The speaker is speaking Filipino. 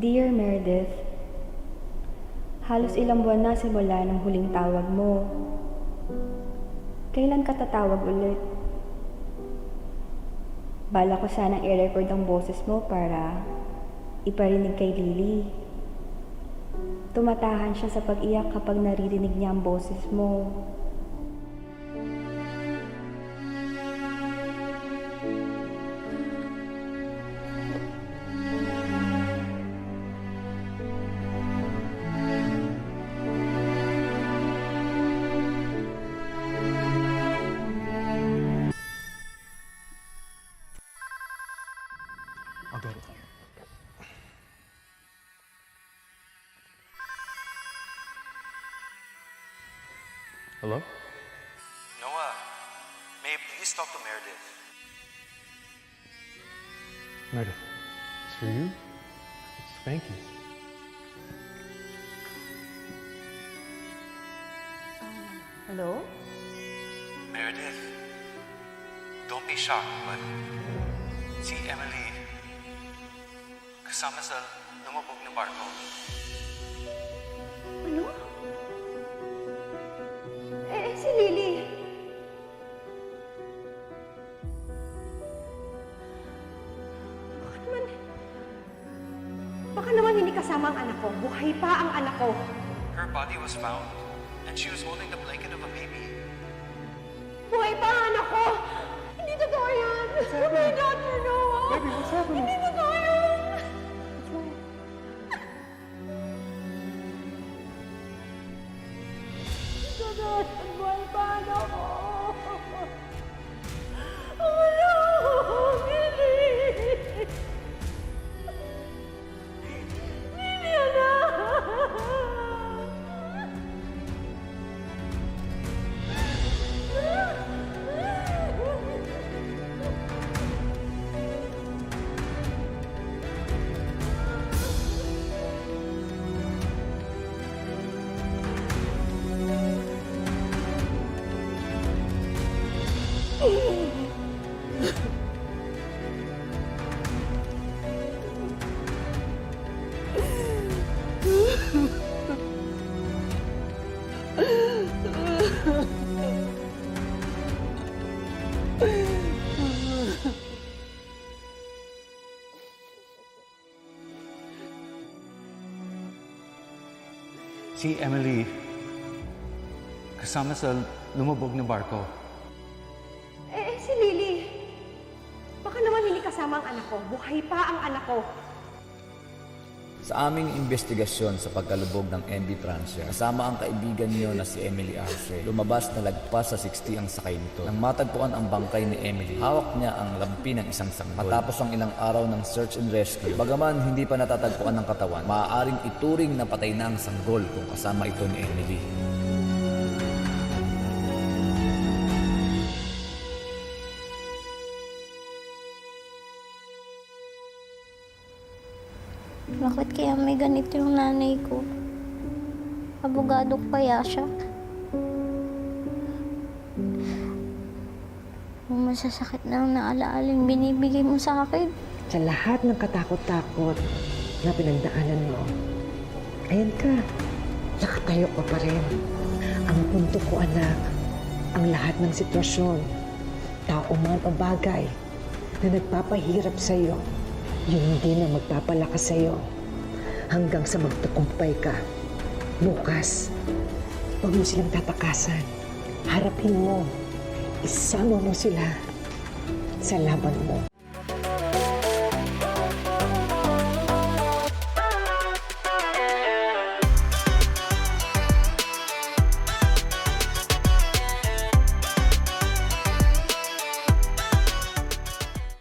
Dear Meredith, halos ilang buwan na simula ng huling tawag mo. Kailan ka tatawag ulit? Bala ko sanang i-record ang boses mo para iparinig kay Lily. Tumatahan siya sa pag-iyak kapag naririnig niya ang boses mo. Hello? Noah, may I please talk to Meredith? Meredith, it's for you. It's thank you. Hello? Meredith, don't be shocked, but si Emily kasama sa lumubog na barko. Ano? Baka naman hindi kasama ang anak ko. Buhay pa ang anak ko. Her body was found, and she was holding the blanket of a baby. Buhay pa ang anak ko! Hindi totoo yan! My daughter, no! Baby, what's happening? Hindi Si Emily kasama sa lumubog na barko. Kasama ang anak ko. Buhay pa ang anak ko. Sa aming investigasyon sa pagkalubog ng MB Francia, kasama ang kaibigan niyo na si Emily Arce, lumabas na lagpas sa 60 ang sakay nito. Nang matagpuan ang bangkay ni Emily, hawak niya ang lampi ng isang sanggol. Matapos ang ilang araw ng search and rescue, bagaman hindi pa natatagpuan ng katawan, maaaring ituring na patay na ang sanggol kung kasama ito ni Emily. Bakit kaya may ganito yung nanay ko? Abogado kaya siya? Yung masasakit na ang naalaaling binibigay mo sa akin. sa lahat ng katakot-takot na pinagdaanan mo, ayan ka, nakatayo ka pa rin. Ang punto ko, anak, ang lahat ng sitwasyon, tao man o bagay na nagpapahirap sa'yo, yun din ang magpapalakas sa'yo hanggang sa magtakumpay ka. Bukas, huwag mo silang tatakasan. Harapin mo. Isama mo sila sa laban mo.